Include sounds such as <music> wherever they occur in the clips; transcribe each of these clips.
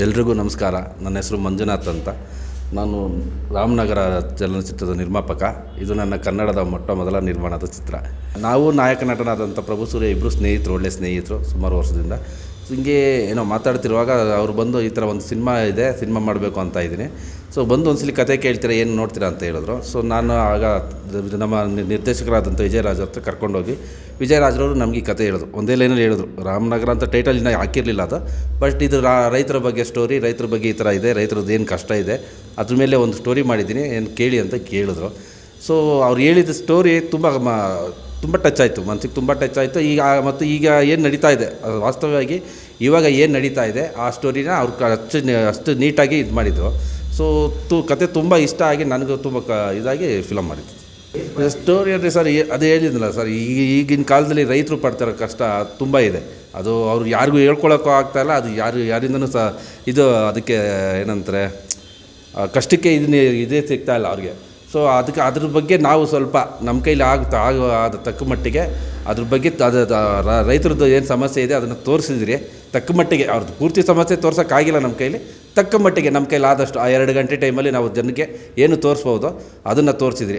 ಎಲ್ರಿಗೂ ನಮಸ್ಕಾರ. ನನ್ನ ಹೆಸರು ಮಂಜುನಾಥ್ ಅಂತ. ನಾನು ರಾಮನಗರ ಚಲನಚಿತ್ರದ ನಿರ್ಮಾಪಕ. ಇದು ನನ್ನ ಕನ್ನಡದ ಮೊಟ್ಟ ಮೊದಲ ನಿರ್ಮಾಣದ ಚಿತ್ರ. ನಾವು ನಾಯಕ ನಟನಾದಂಥ ಪ್ರಭು ಸೂರ್ಯ ಇಬ್ಬರು ಸ್ನೇಹಿತರು, ಒಳ್ಳೆ ಸ್ನೇಹಿತರು ಸುಮಾರು ವರ್ಷದಿಂದ. ಹಿಂಗೆ ಏನೋ ಮಾತಾಡ್ತಿರುವಾಗ ಅವರು ಬಂದು ಈ ಥರ ಒಂದು ಸಿನಿಮಾ ಇದೆ, ಸಿನಿಮಾ ಮಾಡಬೇಕು ಅಂತ ಇದ್ದೀನಿ. ಸೊ ಬಂದು ಒಂದ್ಸಲಿ ಕತೆ ಕೇಳ್ತೀರಾ, ಏನು ನೋಡ್ತೀರಾ ಅಂತ ಹೇಳಿದ್ರು. ಸೊ ನಾನು ಆಗ ನಮ್ಮ ನಿರ್ದೇಶಕರಾದಂಥ ವಿಜಯರಾಜ್ ಹತ್ರ ಕರ್ಕೊಂಡೋಗಿ ವಿಜಯರಾಜ್ರವರು ನಮಗೆ ಈ ಕತೆ ಹೇಳಿದ್ರು. ಒಂದೇ ಲೈನಲ್ಲಿ ಹೇಳಿದ್ರು, ರಾಮನಗರ ಅಂತ ಟೈಟಲ್ ಇನ್ನೂ ಹಾಕಿರಲಿಲ್ಲ ಅದು. ಬಟ್ ಇದು ರೈತರ ಬಗ್ಗೆ ಸ್ಟೋರಿ ರೈತರ ಬಗ್ಗೆ ಈ ಥರ ಇದೆ, ರೈತರದ್ದು ಏನು ಕಷ್ಟ ಇದೆ. ಅದ್ರ ಮೇಲೆ ಒಂದು ಸ್ಟೋರಿ ಮಾಡಿದ್ದೀನಿ, ಏನು ಕೇಳಿ ಅಂತ ಕೇಳಿದ್ರು. ಸೊ ಅವ್ರು ಹೇಳಿದ ಸ್ಟೋರಿ ತುಂಬ ತುಂಬ ಟಚ್ ಆಯಿತು ಮನಸ್ಸಿಗೆ ತುಂಬ ಟಚ್ ಆಯಿತು. ಈಗ, ಮತ್ತು ಈಗ ಏನು ನಡೀತಾ ಇದೆ? ಅದು ವಾಸ್ತವವಾಗಿ ಇವಾಗ ಏನು ನಡೀತಾ ಇದೆ, ಆ ಸ್ಟೋರಿನ ಅವ್ರು ಅಷ್ಟು ಅಷ್ಟು ನೀಟಾಗಿ ಇದು ಮಾಡಿದ್ರು. ಸೊ ತು, ಕತೆ ತುಂಬ ಇಷ್ಟ ಆಗಿ ನನಗೂ ತುಂಬ ಕ, ಇದಾಗಿ ಫಿಲಮ್ ಮಾಡಿದ್ದು ಸ್ಟೋರಿ ಅಂದರೆ ಸರ್ ಅದು ಹೇಳಿದ್ನಲ್ಲ ಸರ್ ಈಗ ಈಗಿನ ಕಾಲದಲ್ಲಿ ರೈತರು ಪಡ್ತಿರೋ ಕಷ್ಟ ತುಂಬ ಇದೆ. ಅದು ಅವ್ರು ಯಾರಿಗೂ ಹೇಳ್ಕೊಳಕ್ಕೂ ಆಗ್ತಾಯಿಲ್ಲ ಅದು ಯಾರು, ಯಾರಿಂದನೂ ಸಹ ಇದು ಅದಕ್ಕೆ ಏನಂತಾರೆ ಕಷ್ಟಕ್ಕೆ ಇದನ್ನೇ, ಇದೇ ಸಿಗ್ತಾಯಿಲ್ಲ ಅವ್ರಿಗೆ. ಸೊ ಅದಕ್ಕೆ ಅದ್ರ ಬಗ್ಗೆ ನಾವು ಸ್ವಲ್ಪ ನಮ್ಮ ಕೈಲಿ ಆಗುತ್ತಾ ಆಗೋ ಆದ ತಕ್ಕ ಮಟ್ಟಿಗೆ ಅದ್ರ ಬಗ್ಗೆ ಅದು ರೈತರದ್ದು ಏನು ಸಮಸ್ಯೆ ಇದೆ ಅದನ್ನು ತೋರಿಸಿದ್ರಿ. ತಕ್ಕ ಮಟ್ಟಿಗೆ ಅವ್ರದ್ದು ಪೂರ್ತಿ ಸಮಸ್ಯೆ ತೋರ್ಸೋಕ್ಕಾಗಿಲ್ಲ ನಮ್ಮ ಕೈಲಿ. ತಕ್ಕ ಮಟ್ಟಿಗೆ ನಮ್ಮ ಕೈಲಿ ಆದಷ್ಟು ಆ ಎರಡು ಗಂಟೆ ಟೈಮಲ್ಲಿ ನಾವು ಜನಕ್ಕೆ ಏನು ತೋರಿಸ್ಬೋದು ಅದನ್ನು ತೋರಿಸಿದ್ರಿ.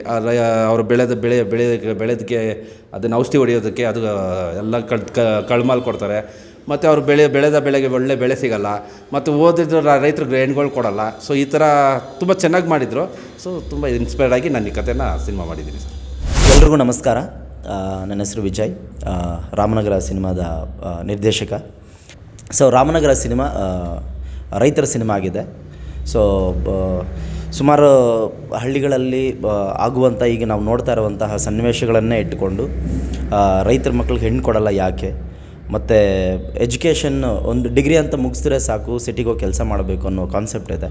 ಅವ್ರು ಬೆಳೆದ, ಬೆಳೆ ಬೆಳೆ ಬೆಳೆದಕ್ಕೆ ಅದನ್ನು ಔಷಧಿ ಹೊಡೆಯೋದಕ್ಕೆ ಅದು, ಎಲ್ಲ ಕಳ್ ಕಳ್ಮಾಲ್ ಕೊಡ್ತಾರೆ. ಮತ್ತು ಅವ್ರು ಬೆಳೆ, ಬೆಳೆದ ಬೆಳೆಗೆ ಒಳ್ಳೆ ಬೆಳೆ ಸಿಗಲ್ಲ. ಮತ್ತು ಓದಿದ್ರು ರೈತರು ಗ್ರೇಣ್ಗಳು ಕೊಡಲ್ಲ. ಸೊ ಈ ಥರ ತುಂಬ ಚೆನ್ನಾಗಿ ಮಾಡಿದರು. ಸೊ ತುಂಬ ಇನ್ಸ್ಪೈರ್ಡ್ ಆಗಿ ನಾನು ಈ ಕಥೆನ ಸಿನಿಮಾ ಮಾಡಿದ್ದೀನಿ ಸರ್. ಎಲ್ರಿಗೂ ನಮಸ್ಕಾರ. ನನ್ನ ಹೆಸರು ವಿಜಯ್. ರಾಮನಗರ ಸಿನಿಮಾದ ನಿರ್ದೇಶಕ. ಸೊ ರಾಮನಗರ ಸಿನಿಮಾ ರೈತರ ಸಿನಿಮಾ ಆಗಿದೆ. ಸೊ ಸುಮಾರು ಹಳ್ಳಿಗಳಲ್ಲಿ ಆಗುವಂಥ ಈಗ ನಾವು ನೋಡ್ತಾ ಇರುವಂತಹ ಸನ್ನಿವೇಶಗಳನ್ನೇ ಇಟ್ಟುಕೊಂಡು ರೈತರ ಮಕ್ಕಳಿಗೆ ಹೆಣ್ಣು ಕೊಡಲ್ಲ ಯಾಕೆ? ಮತ್ತು ಎಜುಕೇಷನ್ ಒಂದು ಡಿಗ್ರಿ ಅಂತ ಮುಗಿಸಿದ್ರೆ ಸಾಕು ಸಿಟಿಗೆ ಹೋಗಿ ಕೆಲಸ ಮಾಡಬೇಕು ಅನ್ನೋ ಕಾನ್ಸೆಪ್ಟ್ ಇದೆ.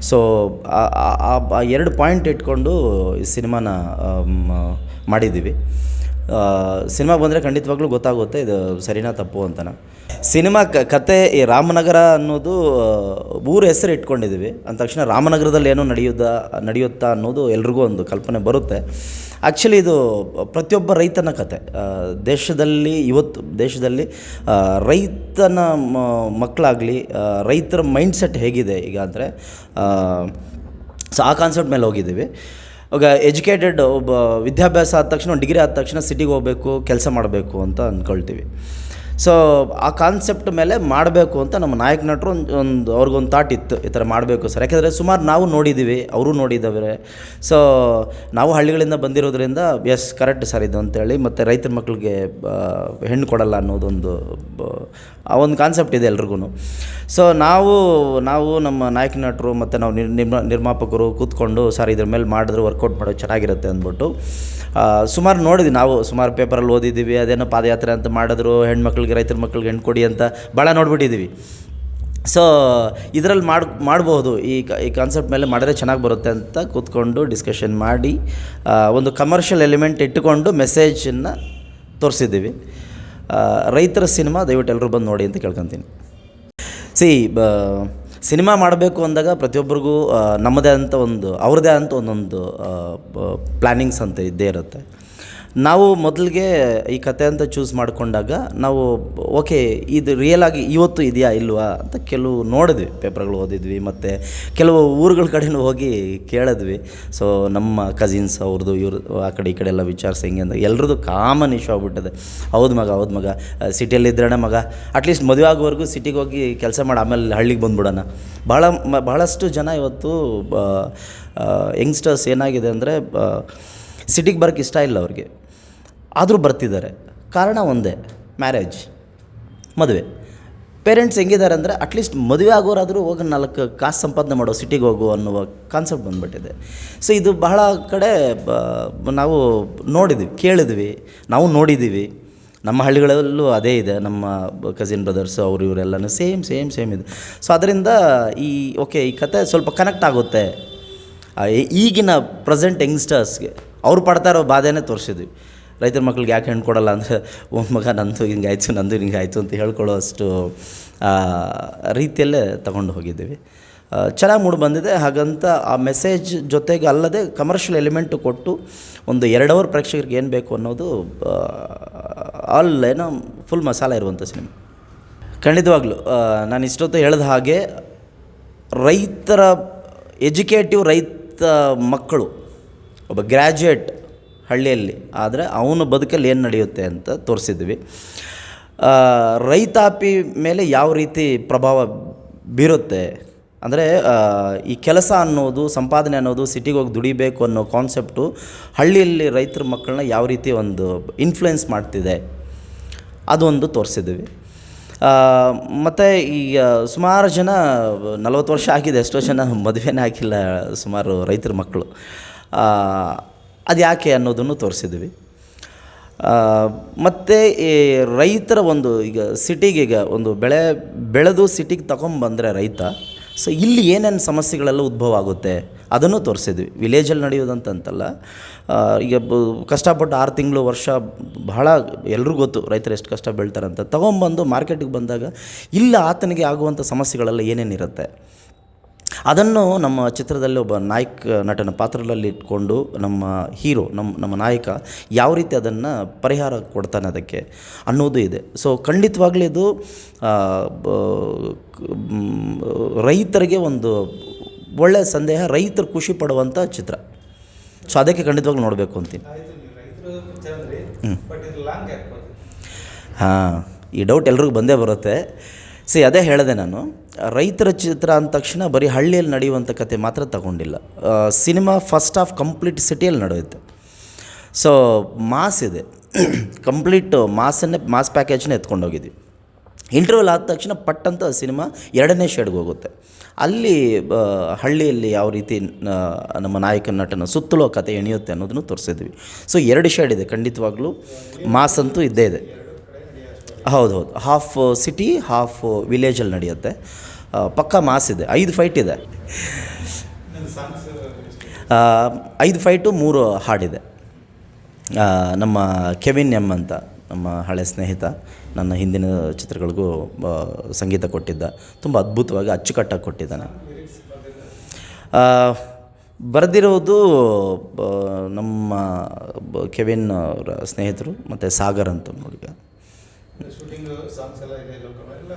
ಸೊ ಆ- ಎರಡು ಪಾಯಿಂಟ್ ಇಟ್ಕೊಂಡು ಈ ಸಿನಿಮಾನ ಮಾಡಿದ್ದೀವಿ ಸಿನಿಮಾ ಬಂದರೆ ಖಂಡಿತವಾಗ್ಲೂ ಗೊತ್ತಾಗುತ್ತೆ ಇದು ಸರಿನಾ ತಪ್ಪು ಅಂತನ. ಸಿನಿಮಾ ಕತೆ ಈ ರಾಮನಗರ ಅನ್ನೋದು ಊರ ಹೆಸರು ಇಟ್ಕೊಂಡಿದ್ದೀವಿ ಅಂದ ತಕ್ಷಣ ರಾಮನಗರದಲ್ಲಿ ಏನೋ ನಡೆಯುತ್ತಾ ನಡೆಯುತ್ತಾ ಅನ್ನೋದು ಎಲ್ರಿಗೂ ಒಂದು ಕಲ್ಪನೆ ಬರುತ್ತೆ. ಆ್ಯಕ್ಚುಲಿ ಇದು ಪ್ರತಿಯೊಬ್ಬ ರೈತನ ಕತೆ. ದೇಶದಲ್ಲಿ ಇವತ್ತು, ದೇಶದಲ್ಲಿ ರೈತನ ಮಕ್ಕಳಾಗಲಿ ರೈತರ ಮೈಂಡ್ಸೆಟ್ ಹೇಗಿದೆ ಈಗ ಅಂದರೆ ಸೊ ಆ ಕಾನ್ಸೆಪ್ಟ್ ಮೇಲೆ ಹೋಗಿದ್ದೀವಿ. ಇವಾಗ ಎಜುಕೇಟೆಡ್ ಒಬ್ಬ ವಿದ್ಯಾಭ್ಯಾಸ ಆದ ತಕ್ಷಣ ಡಿಗ್ರಿ ಆದ ತಕ್ಷಣ ಸಿಟಿಗೆ ಹೋಗಬೇಕು, ಕೆಲಸ ಮಾಡಬೇಕು ಅಂತ ಅಂದ್ಕೊಳ್ತೀವಿ ಸೊ ಆ ಕಾನ್ಸೆಪ್ಟ್ ಮೇಲೆ ಮಾಡಬೇಕು ಅಂತ ನಮ್ಮ ನಾಯಕ ನಟರು ಒಂದು ಒಂದು, ಅವ್ರಿಗೊಂದು ಥಾಟ್ ಇತ್ತು ಈ ಥರ ಮಾಡಬೇಕು ಸರ್. ಯಾಕೆಂದರೆ ಸುಮಾರು ನಾವು ನೋಡಿದ್ದೀವಿ ಅವರು ನೋಡಿದ್ದಾವೆ ಸೊ ನಾವು ಹಳ್ಳಿಗಳಿಂದ ಬಂದಿರೋದ್ರಿಂದ ಎಸ್ ಕರೆಕ್ಟ್ ಸರ್ ಇದು ಅಂತೇಳಿ. ಮತ್ತು ರೈತರ ಮಕ್ಕಳಿಗೆ ಹೆಣ್ಣು ಕೊಡಲ್ಲ ಅನ್ನೋದೊಂದು, ಆ ಒಂದು ಕಾನ್ಸೆಪ್ಟ್ ಇದೆ ಎಲ್ರಿಗೂ ಸೊ ನಾವು ನಾವು ನಮ್ಮ ನಾಯಕ ನಟರು ಮತ್ತು ನಾವು ನಿರ್ ನಿರ್ಮಾ, ನಿರ್ಮಾಪಕರು ಕೂತ್ಕೊಂಡು, ಸರ್, ಇದ್ರ ಮೇಲೆ ಮಾಡಿದ್ರೆ ವರ್ಕೌಟ್ ಮಾಡೋದು ಚೆನ್ನಾಗಿರುತ್ತೆ ಅಂದ್ಬಿಟ್ಟು ಸುಮಾರು ನೋಡಿದ್ವಿ ನಾವು, ಸುಮಾರು ಪೇಪರಲ್ಲಿ ಓದಿದ್ದೀವಿ, ಅದೇನೋ ಪಾದಯಾತ್ರೆ ಅಂತ ಮಾಡಿದ್ರು, ಹೆಣ್ಮಕ್ಳಿಗೆ, ರೈತರ ಮಕ್ಳಿಗೆ ಹೆಣ್ಣು ಕೊಡಿ ಅಂತ ಭಾಳ ನೋಡ್ಬಿಟ್ಟಿದ್ದೀವಿ. ಸೊ ಇದರಲ್ಲಿ ಮಾಡಿ, ಮಾಡಬಹುದು, ಈ ಕ, ಈ ಕಾನ್ಸೆಪ್ಟ್ ಮೇಲೆ ಮಾಡಿದ್ರೆ ಚೆನ್ನಾಗಿ ಬರುತ್ತೆ ಅಂತ ಕೂತ್ಕೊಂಡು ಡಿಸ್ಕಷನ್ ಮಾಡಿ ಒಂದು ಕಮರ್ಷಿಯಲ್ ಎಲಿಮೆಂಟ್ ಇಟ್ಟುಕೊಂಡು ಮೆಸೇಜನ್ನು ತೋರಿಸಿದ್ದೀವಿ. ರೈತರ ಸಿನಿಮಾ ದಯವಿಟ್ಟು ಎಲ್ಲರೂ ಬಂದು ನೋಡಿ ಅಂತ ಕೇಳ್ಕೊತೀನಿ. ಸಿ ಬ ಸಿನಿಮಾ ಮಾಡಬೇಕು ಅಂದಾಗ ಪ್ರತಿಯೊಬ್ಬರಿಗೂ ನಮ್ಮದೇ ಅಂತ ಒಂದು ಅವ್ರದ್ದೇ ಅಂತ ಒಂದೊಂದು ಪ್ಲ್ಯಾನಿಂಗ್ಸ್ ಅಂತ ಇದ್ದೇ ಇರುತ್ತೆ. ನಾವು ಮೊದಲಿಗೆ ಈ ಕತೆ ಅಂತ ಚೂಸ್ ಮಾಡಿಕೊಂಡಾಗ ನಾವು ಓಕೆ ಇದು ರಿಯಲ್ ಆಗಿ ಇವತ್ತು ಇದೆಯಾ ಇಲ್ವಾ ಅಂತ ಕೆಲವು ನೋಡಿದ್ವಿ ಪೇಪರ್ಗಳು ಓದಿದ್ವಿ, ಮತ್ತು ಕೆಲವು ಊರುಗಳ ಕಡೆನೂ ಹೋಗಿ ಕೇಳಿದ್ವಿ. ಸೊ ನಮ್ಮ ಕಸಿನ್ಸ್ ಅವ್ರದ್ದು ಇವ್ರದ್ದು ಆ ಕಡೆ ಈ ಕಡೆ ಎಲ್ಲ ವಿಚಾರಿಸಿ ಹೆಂಗೆ ಅಂತ ಎಲ್ರದ್ದು ಕಾಮನ್ ಇಶ್ಯೂ ಆಗ್ಬಿಟ್ಟಿದೆ. ಹೌದು ಮಗ ಹೌದು ಮಗ ಸಿಟಿಯಲ್ಲಿ ಇದ್ರಣ ಮಗ ಅಟ್ಲೀಸ್ಟ್ ಮದುವೆ ಆಗೋವರೆಗೂ ಸಿಟಿಗೆ ಹೋಗಿ ಕೆಲಸ ಮಾಡಿ, ಆಮೇಲೆ ಹಳ್ಳಿಗೆ ಬಂದುಬಿಡೋಣ. ಭಾಳ ಬಹಳಷ್ಟು ಜನ ಇವತ್ತು ಯಂಗ್ಸ್ಟರ್ಸ್ ಏನಾಗಿದೆ ಅಂದರೆ ಸಿಟಿಗೆ ಬರೋಕ್ಕೆ ಇಷ್ಟ ಇಲ್ಲ ಅವ್ರಿಗೆ. ಆದರೂ ಬರ್ತಿದ್ದಾರೆ. ಕಾರಣ ಒಂದೇ ಮ್ಯಾರೇಜ್ ಮದುವೆ. ಪೇರೆಂಟ್ಸ್ ಹೆಂಗಿದ್ದಾರೆ ಅಂದರೆ ಅಟ್ಲೀಸ್ಟ್ ಮದುವೆ ಆಗೋರಾದರೂ ಹೋಗಿ ನಾಲ್ಕು ಕಾಸು ಸಂಪಾದನೆ ಮಾಡೋ ಸಿಟಿಗೆ ಹೋಗು ಅನ್ನುವ ಕಾನ್ಸೆಪ್ಟ್ ಬಂದುಬಿಟ್ಟಿದೆ. ಸೊ ಇದು ಬಹಳ ಕಡೆ ನಾವು ನೋಡಿದ್ವಿ, ಕೇಳಿದ್ವಿ, ನಾವು ನೋಡಿದ್ದೀವಿ ನಮ್ಮ ಹಳ್ಳಿಗಳಲ್ಲೂ ಅದೇ ಇದೆ. ನಮ್ಮ ಕಸಿನ್ ಬ್ರದರ್ಸು ಅವರು, ಇವರೆಲ್ಲನೂ ಸೇಮ್ ಸೇಮ್ ಸೇಮ್ ಇದೆ. ಸೊ ಅದರಿಂದ ಈ ಓಕೆ ಈ ಕತೆ ಸ್ವಲ್ಪ ಕನೆಕ್ಟ್ ಆಗುತ್ತೆ. ಈಗಿನ ಪ್ರೆಸೆಂಟ್ ಯಂಗ್ಸ್ಟರ್ಸ್ಗೆ ಅವ್ರು ಪಡ್ತಾ ಇರೋ ಬಾಧೆನೇ ತೋರಿಸಿದ್ವಿ. ರೈತರ ಮಕ್ಳಿಗೆ ಯಾಕೆ ಹೆಣ್ಣು ಕೊಡಲ್ಲ ಅಂದರೆ ಒಂದು ಮಗ, ನಂದು ಹಿಂಗಾಯ್ತು ನಂದು ಹಿಂಗಾಯ್ತು ಅಂತ ಹೇಳ್ಕೊಳ್ಳೋ ಅಷ್ಟು ರೀತಿಯಲ್ಲೇ ತಗೊಂಡು ಹೋಗಿದ್ದೀವಿ. ಚೆನ್ನಾಗಿ ಮೂಡಿ ಬಂದಿದೆ. ಹಾಗಂತ ಆ ಮೆಸೇಜ್ ಜೊತೆಗೆ ಅಲ್ಲದೆ ಕಮರ್ಷಿಯಲ್ ಎಲಿಮೆಂಟು ಕೊಟ್ಟು ಒಂದು ಎರಡು ಅವರ್ ಪ್ರೇಕ್ಷಕರಿಗೆ ಏನು ಬೇಕು ಅನ್ನೋದು ಆಲ್ ಏನೋ ಫುಲ್ ಮಸಾಲ ಇರುವಂಥ ಸಿನಿಮಾ ಖಂಡಿತವಾಗ್ಲೂ ನಾನು ಇಷ್ಟೊತ್ತು ಹೇಳಿದ ಹಾಗೆ ರೈತರ ಎಜುಕೇಟಿವ್ ರೈತ ಮಕ್ಕಳು, ಒಬ್ಬ ಗ್ರ್ಯಾಜುಯೇಟ್ ಹಳ್ಳಿಯಲ್ಲಿ. ಆದರೆ ಅವನ ಬದುಕಲ್ಲಿ ಏನು ನಡೆಯುತ್ತೆ ಅಂತ ತೋರಿಸಿದ್ವಿ. ರೈತಾಪಿ ಮೇಲೆ ಯಾವ ರೀತಿ ಪ್ರಭಾವ ಬೀರುತ್ತೆ? ಅಂದರೆ ಈ ಕೆಲಸ ಅನ್ನೋದು, ಸಂಪಾದನೆ ಅನ್ನೋದು, ಸಿಟಿಗೆ ಹೋಗಿ ದುಡಿಬೇಕು ಅನ್ನೋ ಕಾನ್ಸೆಪ್ಟು ಹಳ್ಳಿಯಲ್ಲಿ ರೈತರ ಮಕ್ಕಳನ್ನ ಯಾವ ರೀತಿ ಒಂದು ಇನ್ಫ್ಲುಯೆನ್ಸ್ ಮಾಡ್ತಿದೆ? ಅದೊಂದು ತೋರಿಸಿದ್ವಿ. ಮತ್ತು ಈಗ ಸುಮಾರು ಜನ, ನಲವತ್ತು ವರ್ಷ ಆಗಿದೆ, ಎಷ್ಟೋ ಜನ ಮದುವೆನೇ ಆಗಿಲ್ಲ ಸುಮಾರು ರೈತರ ಮಕ್ಕಳು. ಅದು ಯಾಕೆ ಅನ್ನೋದನ್ನು ತೋರಿಸಿದ್ವಿ ಮತ್ತು ಈ ರೈತರ ಒಂದು ಈಗ ಸಿಟಿಗೆ ಈಗ ಒಂದು ಬೆಳೆ ಬೆಳೆದು ಸಿಟಿಗೆ ತಗೊಂಬಂದರೆ ರೈತ, ಸೊ ಇಲ್ಲಿ ಏನೇನು ಸಮಸ್ಯೆಗಳೆಲ್ಲ ಉದ್ಭವ ಆಗುತ್ತೆ ಅದನ್ನು ತೋರಿಸಿದ್ವಿ ವಿಲೇಜಲ್ಲಿ ನಡೆಯೋದಂತಂತಲ್ಲ ಈಗ ಕಷ್ಟಪಟ್ಟು ಆರು ತಿಂಗಳು ವರ್ಷ ಬಹಳ ಎಲ್ರಿಗೂ ಗೊತ್ತು ರೈತರು ಎಷ್ಟು ಕಷ್ಟ ಬೀಳ್ತಾರೆ ಅಂತ ತೊಗೊಂಬಂದು ಮಾರ್ಕೆಟಿಗೆ ಬಂದಾಗ ಇಲ್ಲ ಆತನಿಗೆ ಆಗುವಂಥ ಸಮಸ್ಯೆಗಳೆಲ್ಲ ಏನೇನಿರುತ್ತೆ. ಅದನ್ನು ನಮ್ಮ ಚಿತ್ರದಲ್ಲಿ ಒಬ್ಬ ನಾಯಕ, ನಟನ ಪಾತ್ರದಲ್ಲಿ ಇಟ್ಕೊಂಡು ನಮ್ಮ ಹೀರೋ, ನಮ್ಮ ನಮ್ಮ ನಾಯಕ ಯಾವ ರೀತಿ ಅದನ್ನು ಪರಿಹಾರ ಕೊಡ್ತಾನೆ ಅದಕ್ಕೆ ಅನ್ನೋದು ಇದೆ. ಸೊ ಖಂಡಿತವಾಗ್ಲೂ ಇದು ರೈತರಿಗೆ ಒಂದು ಒಳ್ಳೆಯ ಸಂದೇಹ, ರೈತರು ಖುಷಿ ಪಡುವಂಥ ಚಿತ್ರ. ಸೊ ಅದಕ್ಕೆ ಖಂಡಿತವಾಗ್ಲೂ ನೋಡಬೇಕು ಅಂತೀನಿ. ಹಾಂ, ಈ ಡೌಟ್ ಎಲ್ರಿಗೂ ಬಂದೇ ಬರುತ್ತೆ. ಸಿ ಅದೇ ಹೇಳಿದೆ ನಾನು. ರೈತರ ಚಿತ್ರ ಅಂದ ತಕ್ಷಣ ಬರೀ ಹಳ್ಳಿಯಲ್ಲಿ ನಡೆಯುವಂಥ ಕತೆ ಮಾತ್ರ ತಗೊಂಡಿಲ್ಲ. ಸಿನಿಮಾ ಫಸ್ಟ್ ಆಫ್ ಕಂಪ್ಲೀಟ್ ಸಿಟಿಯಲ್ಲಿ ನಡೆಯುತ್ತೆ. ಸೊ ಮಾಸ್ ಇದೆ. <clears throat> ಕಂಪ್ಲೀಟ್ ಮಾಸನ್ನೇ, ಮಾಸ್ ಪ್ಯಾಕೇಜ್ನ ಎತ್ಕೊಂಡೋಗಿದ್ವಿ ಇಂಟರ್ವ್ಯೂಲ್ ಆದ ತಕ್ಷಣ ಪಟ್ಟಂತ ಸಿನಿಮಾ ಎರಡನೇ ಶೇಡ್ಗೆ ಹೋಗುತ್ತೆ. ಅಲ್ಲಿ ಹಳ್ಳಿಯಲ್ಲಿ ಯಾವ ರೀತಿ ನಮ್ಮ ನಾಯಕ ನಟನ ಸುತ್ತಲೂ ಕತೆ ಎಣಿಯುತ್ತೆ ಅನ್ನೋದನ್ನು ತೋರಿಸಿದ್ವಿ. ಸೊ ಎರಡು ಶೇಡ್ ಇದೆ ಖಂಡಿತವಾಗ್ಲೂ. ಮಾಸ್ ಅಂತೂ ಇದ್ದೇ ಇದೆ. ಹೌದು ಹೌದು ಹಾಫ್ ಸಿಟಿ ಹಾಫ್ ವಿಲೇಜಲ್ಲಿ ನಡೆಯುತ್ತೆ. ಪಕ್ಕ ಮಾಸ್ ಇದೆ. ಐದು ಫೈಟ್ ಇದೆ. ಐದು ಫೈಟು ಮೂರು ಹಾಡಿದೆ ನಮ್ಮ ಕೆವಿನ್ ಎಂ ಅಂತ ನಮ್ಮ ಹಳೆ ಸ್ನೇಹಿತ, ನನ್ನ ಹಿಂದಿನ ಚಿತ್ರಗಳಿಗೂ ಸಂಗೀತ ಕೊಟ್ಟಿದ್ದ. ತುಂಬ ಅದ್ಭುತವಾಗಿ ಅಚ್ಚುಕಟ್ಟಾಗಿ ಕೊಟ್ಟಿದ್ದಾನೆ. ಬರೆದಿರೋದು ನಮ್ಮ ಕೆವಿನ್ ಅವರ ಸ್ನೇಹಿತರು, ಮತ್ತು ಸಾಗರ್ ಅಂತ ಹುಡುಗ